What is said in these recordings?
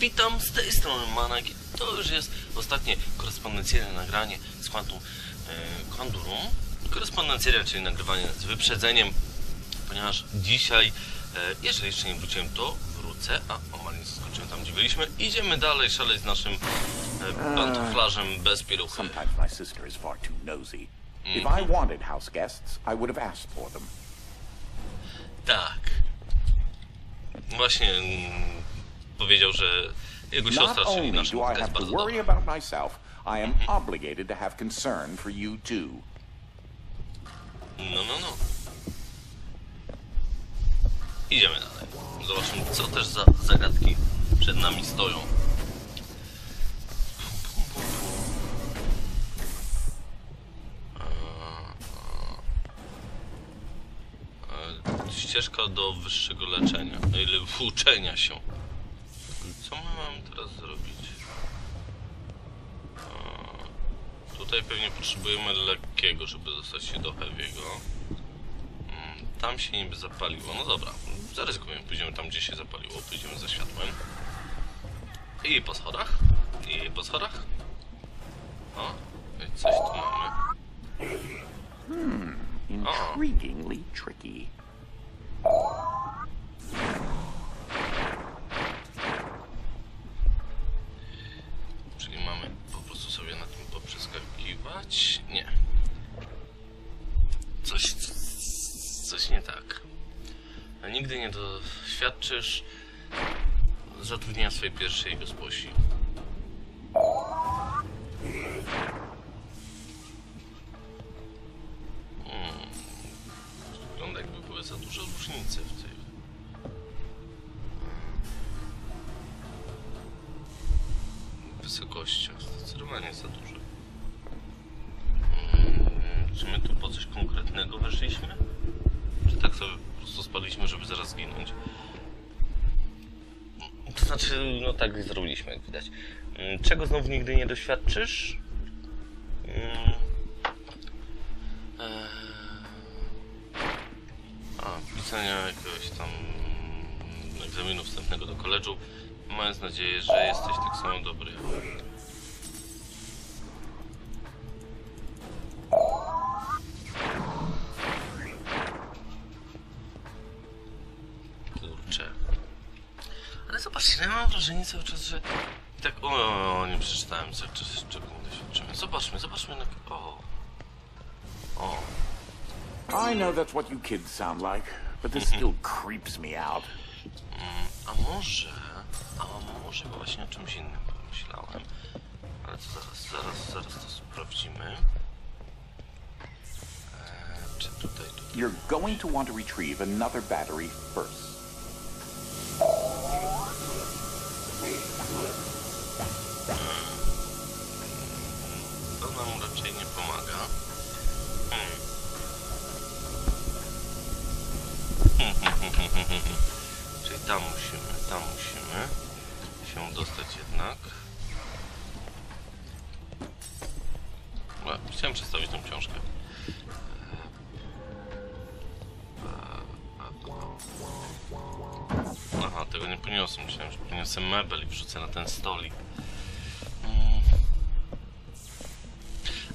Witam z tej strony Manak. To już jest ostatnie korespondencyjne nagranie z Quantum e, Quandurum. Korespondencyjne, czyli nagrywanie z wyprzedzeniem, ponieważ dzisiaj, e, jeżeli jeszcze nie wróciłem, to wrócę. A, omal nie skończyłem tam, gdzie byliśmy. Idziemy dalej, szaleć z naszym e, pantoflarzem bez pieluchy. Sometimes my sister is far too nosy. If I wanted house guests, I would have asked for them. Tak. Właśnie mm, powiedział, że jego siostra, czyli nasza matka jest bardzo dobra. I am obligated to have concern for you too. No, no, no. Idziemy dalej. Zobaczymy, co też za zagadki przed nami stoją. Eee, eee, Ścieżka do wyższego leczenia, ile uczenia się. Co my mamy teraz zrobić? Eee, Tutaj pewnie potrzebujemy lekkiego, żeby dostać się do heavy'ego. Mm, Tam się niby zapaliło. No dobra, zaryzykujemy. Pójdziemy tam, gdzie się zapaliło. Pójdziemy za światłem. I po schodach. I po schodach. O, coś tu mamy. Intriguingly tricky. Nigdy nie doświadczysz zatrudnienia swojej pierwszej gosposi. Hmm. Wygląda jakby były za duże różnice w tej wysokościach. Zdecydowanie za duże. Mm, Czy my tu po coś konkretnego weszliśmy? Czy tak sobie po prostu spadliśmy, żeby zaraz zginąć? To znaczy, no tak zrobiliśmy, jak widać. Mm, Czego znowu nigdy nie doświadczysz? Mm. Eee. A, pisania jakiegoś tam egzaminu wstępnego do koledżu, mając nadzieję, że jesteś tak samo dobry wrażenie cały czas, że tak, o, nie przeczytałem cały czas, czego nie doświadczymy. Zobaczmy, zobaczmy na... O. O. I know that's what you kids sound like, but this still creeps me out. A może, a może właśnie o czymś innym pomyślałem. Ale to zaraz, zaraz, zaraz to sprawdzimy. Eee, czy tutaj, tutaj. You're going to want to retrieve another battery first. Wrzucę na ten stolik. Mm.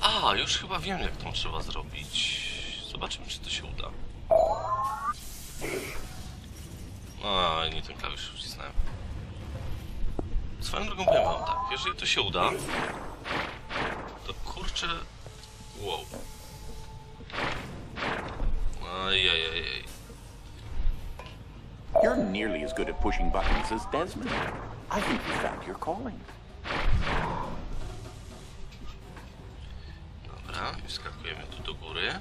A, już chyba wiem, jak to trzeba zrobić. Zobaczymy, czy to się uda. A, nie ten klawisz wcisnąłem. Swoją drogą powiem wam tak, jeżeli to się uda, to kurczę... Wow. Ajajajaj. You're nearly as good at pushing buttons as Desmond. I think you found your calling. Dobra, skakujemy tu do góry.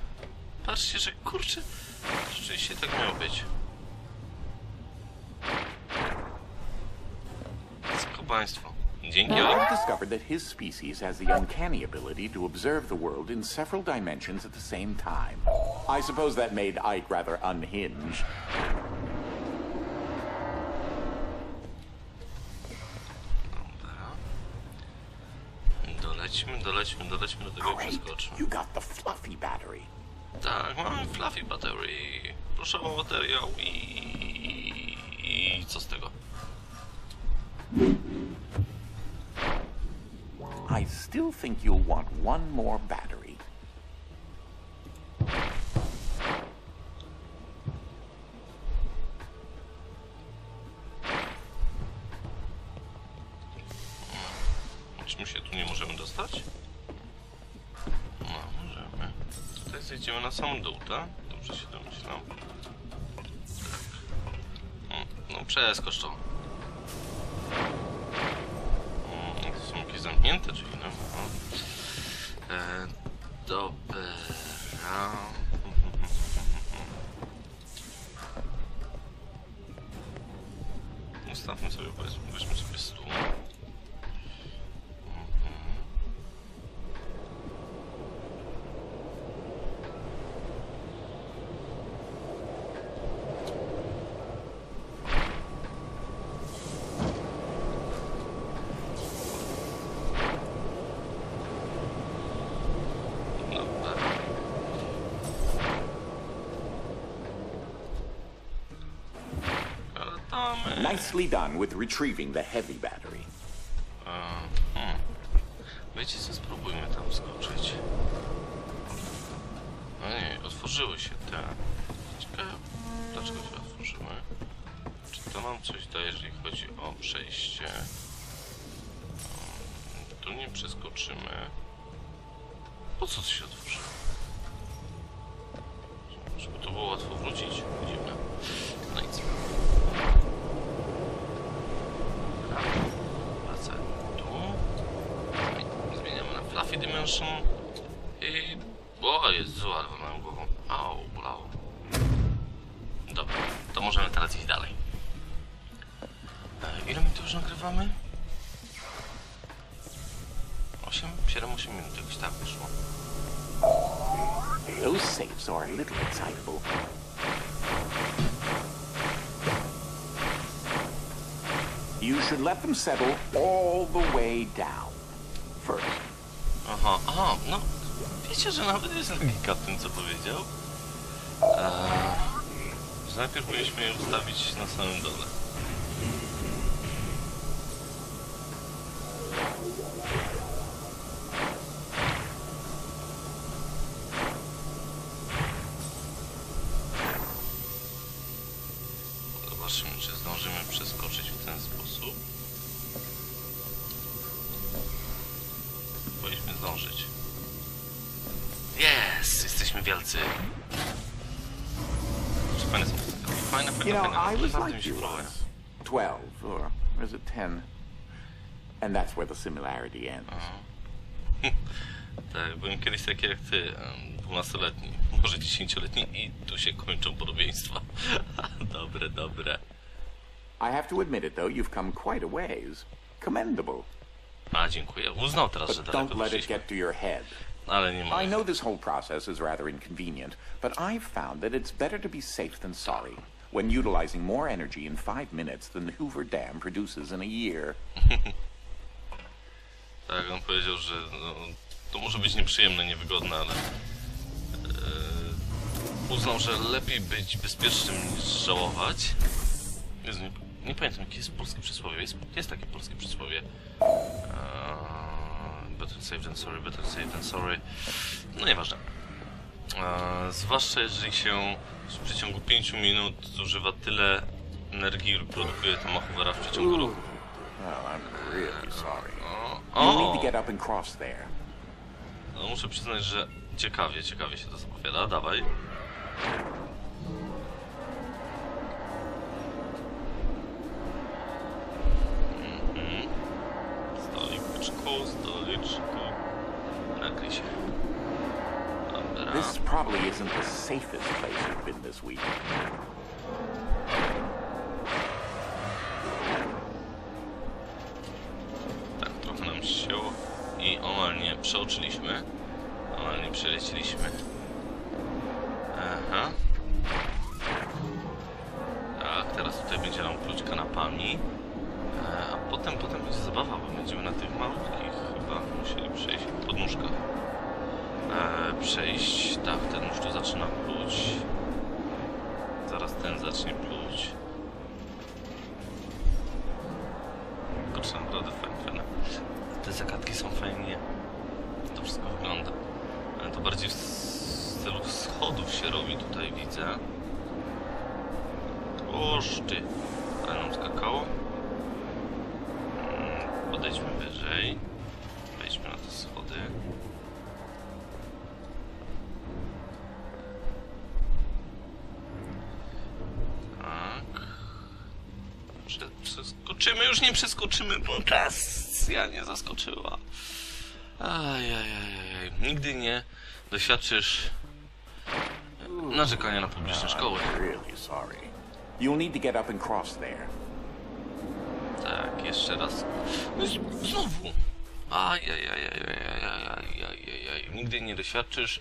Patrzcie, że kurczę, rzeczywiście tak miało być. Skobaństwo. Dzięki Oli. Discovered that his species has the uncanny ability to observe the world in several dimensions at the same time. I suppose that made Ike rather unhinged. Dolećmy, dolećmy, do tego i przeskoczmy. Tak, mamy Fluffy Battery. Proszę o materiał i... i co z tego? I still think you'll want one more battery. Czy my się tu nie możemy dostać? Tutaj zejdziemy na sam dół, tak? Dobrze się domyślam. Mm, No, przeskocz to. Mm, To są jakieś zamknięte drzwi, no. E, dobra. Nicely done with retrieving the heavy battery. Hmm. Wiecie co, spróbujmy tam skoczyć. No nie, otworzyły się te. Ciekawe, dlaczego się otworzyły. Czy to nam coś da, jeżeli chodzi o przejście? Hmm, Tu nie przeskoczymy. Po co się otworzyło? Żeby to było łatwo wrócić? Dziwne. No nic. Wracamy tu. I Zmieniamy Dimension. I... O, Jezu, ale mam głową. Au, bolało. Dobra, to możemy teraz iść dalej. E, ile my tu już nagrywamy? 8? 7-8 minut, jakoś tak wyszło. Those safes are a little excitable. You should let them settle all the way down. First, Aha, aha, no wiecie, że nawet jest logika w tym, co powiedział. Eee, najpierw powinniśmy je ustawić na samym dole. Zobaczymy, czy zdążymy przeskoczyć w ten sposób. Powinniśmy zdążyć. Jest! Jesteśmy wielcy. Fajne są Fajne, fajne, fajne. Naprawdę mi się podoba. once. Twelve, or is it ten? And that's where the similarity ends. Tak, byłem kiedyś taki jak ty, em, dwunastoletni, może dziesięcioletni i tu się kończą podobieństwa. dobre, dobre. I have to admit it, though, you've come quite a ways. Commendable. A, dziękuję. Uznał teraz, że But daleko let it wyszliśmy. get to your head. Ale nie ma. I know this whole process is rather inconvenient, but I've found that it's better to be safe than sorry when utilizing more energy in five minutes than the Hoover Dam produces in a year. Tak, on powiedział, że no, to może być nieprzyjemne, niewygodne, ale e, uznał, że lepiej być bezpiecznym niż żałować. Jezu, nie, nie pamiętam, jakie jest polskie przysłowie. Jest, jest takie polskie przysłowie. Eee, better safe than sorry, better safe than sorry. No nieważne. Eee, zwłaszcza jeżeli się w przeciągu 5 minut zużywa tyle energii, ile produkuje ta machowera w przeciągu roku. O! No, muszę przyznać, że ciekawie, ciekawie się to zapowiada. Dawaj. This probably isn't the safest place you've been this week. Tak, trochę nam się i omal nie przeoczyliśmy. Omal nie przeleciliśmy. Aha. Tak, teraz tutaj będzie nam pluć kanapami. E, a potem, potem będzie zabawa, bo będziemy na tych chyba musieli przejść podnóżkach. E, przejść, tak, ten już tu zaczyna pluć. Zaraz ten zacznie pluć. Przeskoczymy, już nie przeskoczymy, bo presja nie zaskoczyła. Ajajajaj. Nigdy nie doświadczysz narzekania na publiczne szkoły. I'm really sorry. You'll need to get up and cross there. Tak, jeszcze raz. No znowu. Ajajajajajajajajajaj. Nigdy nie doświadczysz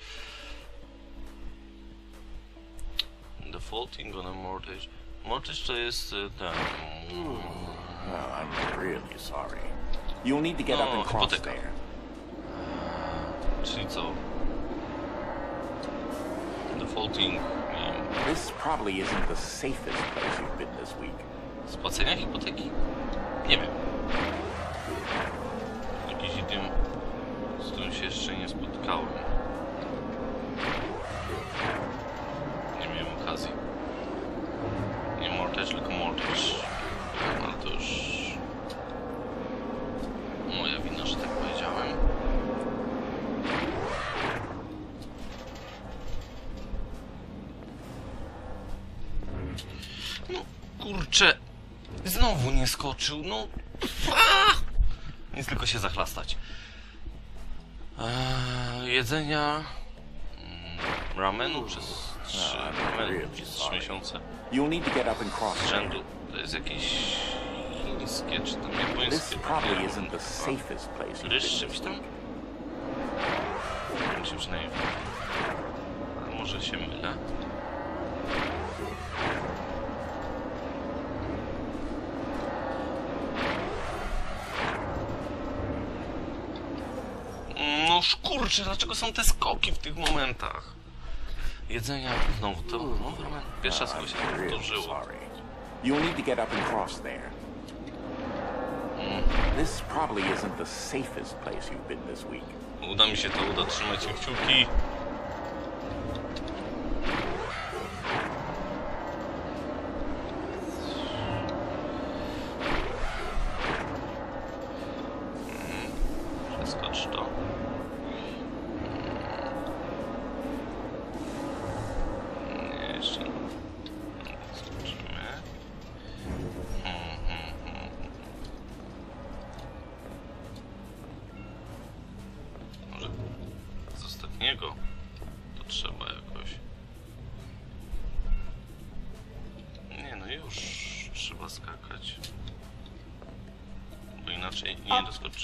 defaulting on a mortgage. Mortgage to jest e, ten... Oh, I'm really sorry. You'll need to get up and cross hipoteka. there. Czyli co? Defaulting, wiem, This probably isn't the safest place you've been this week. spłacenia hipoteki? Nie wiem. Jakiś idiom, z którym się jeszcze nie spotkałem. Kurczę! Znowu nie skoczył, no... A! Więc tylko się zachlastać. Eee, jedzenia... Mm, ramenu przez 3, ramenu przez 3 miesiące. Rzędu. To jest jakieś... chińskie czy tam japońskie. Takie... Ryż czymś tam? Tak mi przynajmniej... Może się mylę. No kurczę, dlaczego są te skoki w tych momentach? Jedzenia, znowu to, no. Pierwsza z się powtórzyło. You'll need to get up and cross there. This probably isn't the safest place you've been this week. Uda mi się to, uda, trzymajcie kciuki.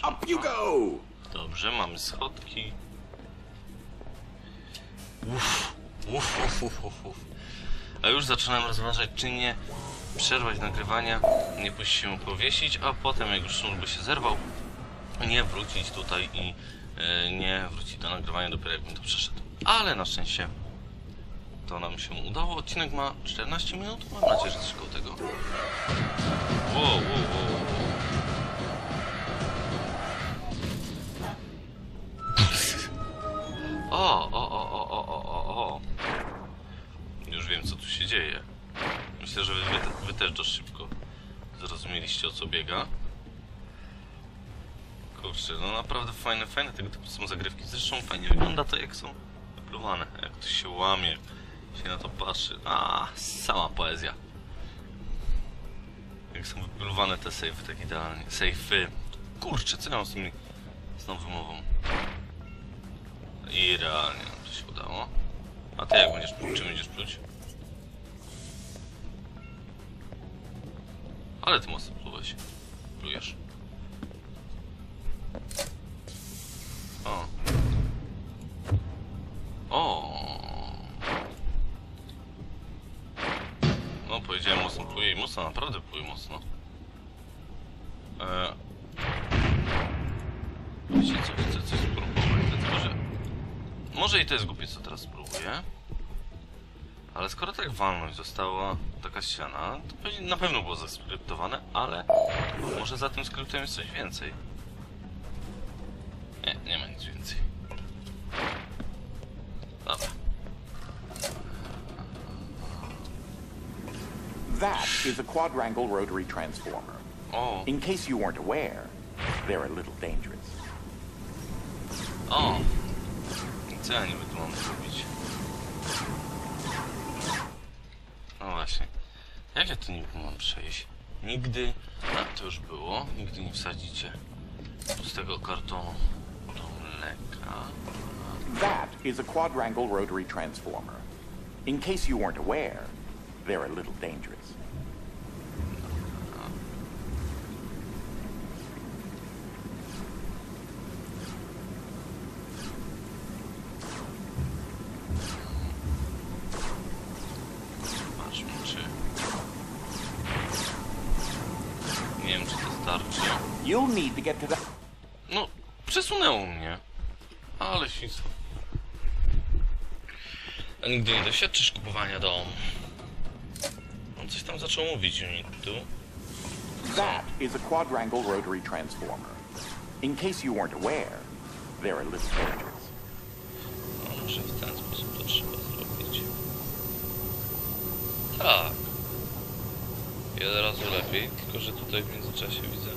Up you go! Dobrze, mamy schodki. Uff, uff, uff, uff, uff, uff. A już zaczynam rozważać, czy nie przerwać nagrywania, nie pójść się powiesić, a potem jak już sznur by się zerwał, nie wrócić tutaj i e, nie wrócić do nagrywania dopiero jakbym to przeszedł. Ale na szczęście to nam się udało. Odcinek ma 14 minut. Mam nadzieję, że coś tego. Wow, wow, wow. O, o, o, o, o, o, o, o. Już wiem, co tu się dzieje. Myślę, że wy, wy, wy też dość szybko zrozumieliście, o co biega. Kurczę, no naprawdę fajne, fajne tego typu są zagrywki. Zresztą fajnie wygląda to, jak są wypluwane. Jak to się łamie, się na to patrzy. A, sama poezja. Jak są wypluwane te sejfy tak idealnie. Sejfy. Kurczę, co ja mam z tymi... z tą wymową? I realnie nam to się udało. A ty jak będziesz pluć? Czy będziesz pluć? Ale ty mocno plułeś. Plujesz. O. O. No powiedziałem mocno pluje i mocno, naprawdę pluje mocno. E... Wiecie co, chcę coś. Może i to jest głupie, co teraz spróbuję. Ale skoro tak walność została taka ściana, to pewnie, na pewno było zaskryptowane, ale może za tym skryptem jest coś więcej. nic więcej. Dobra. That is a quadrangle rotary transformer. O, In case you weren't aware, they're a little dangerous. o! Co zrobić? No właśnie. Jak ja tu mam przejść? Nigdy, a to już było, nigdy nie wsadzicie kartonu do mleka. That is a quadrangle rotary transformer. In case you weren't aware, they're a little dangerous. Ale świństwo. A nigdy nie doświadczysz kupowania domu. On coś tam zaczął mówić mi tu. That is a quadrangle rotary transformer. In case you weren't aware, they're a little dangerous. No, może w ten sposób to trzeba zrobić. Tak. Wiele razy lepiej, tylko że tutaj w międzyczasie widzę.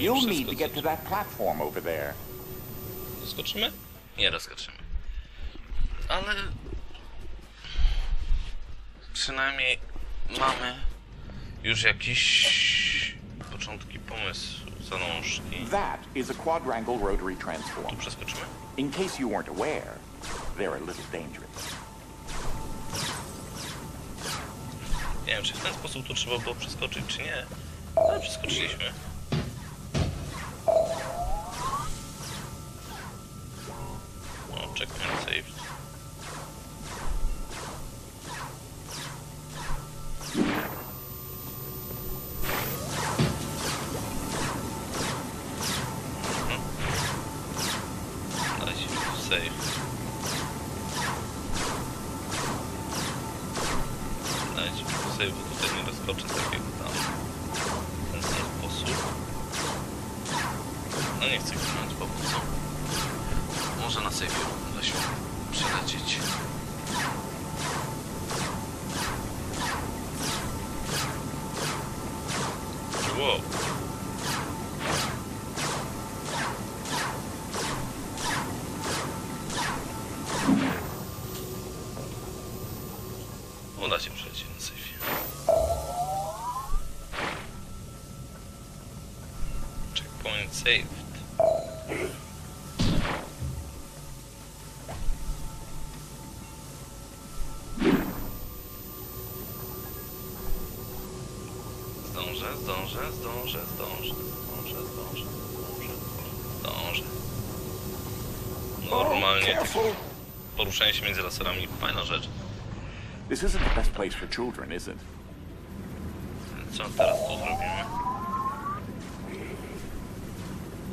To You'll need to get to that platform over there. Skoczymy? Nie doskoczymy. Ale przynajmniej mamy już jakiś początki pomysłu, zalążki. That is a quadrangle rotary Tu transformer. przeskoczymy? In case you weren't aware, they're a little dangerous. Nie wiem, czy w ten sposób tu trzeba było przeskoczyć, czy nie. Ale przeskoczyliśmy. Mi tu save, bo tutaj nie rozkoczę tak jak tam. Ten sposób. No nie chcę bo po co? Może na save uda się przelecieć. Checkpoint saved. Zdążę, zdążę, zdążę, zdążę, zdążę, zdążę, zdążę, zdążę. Normalnie Careful! poruszanie się między laserami, fajna rzecz. This isn't the best place for children, is it? Co teraz tu zrobimy?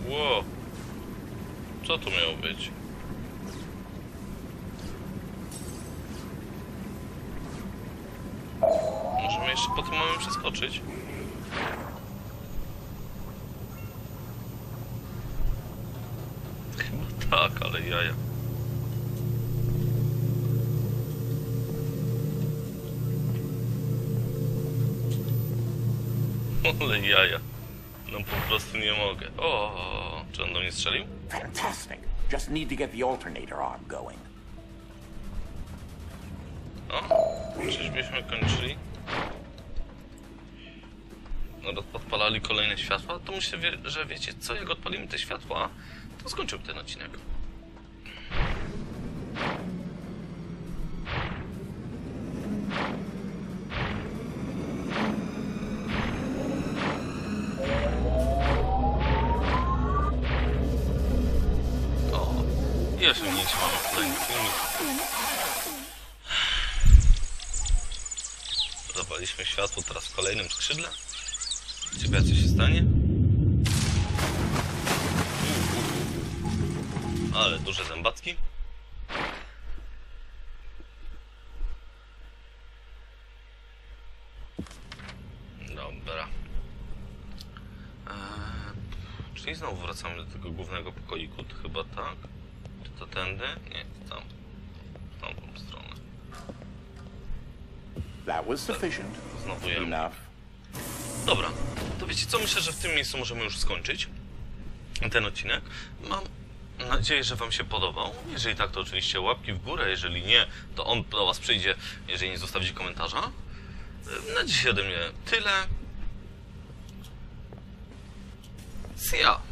Ło! Co tu miało być? Możemy jeszcze po tym mamy przeskoczyć? Chyba tak, ale jaja. Ale jaja. Po prostu nie mogę. O, czy on do mnie strzelił? Fantastic. Just need to get the alternator arm going. O, czyżbyśmy kończyli? No, roz- odpalali kolejne światła, to myślę, że wiecie co, jak odpalimy te światła, to skończył ten odcinek. Zapaliśmy światło teraz w kolejnym skrzydle. Ciekawe co się stanie. Ale duże zębatki. Dobra. Eee, czy Czyli znowu wracamy do tego głównego pokoiku, chyba tak. To tędy? Nie, tam. W tamtą stronę. That was sufficient. Znowu ja. Dobra, to wiecie co? Myślę, że w tym miejscu możemy już skończyć ten odcinek. Mam nadzieję, że Wam się podobał. Jeżeli tak, to oczywiście łapki w górę. Jeżeli nie, to on do Was przyjdzie, jeżeli nie zostawicie komentarza. Na dzisiaj ode mnie tyle. See ya!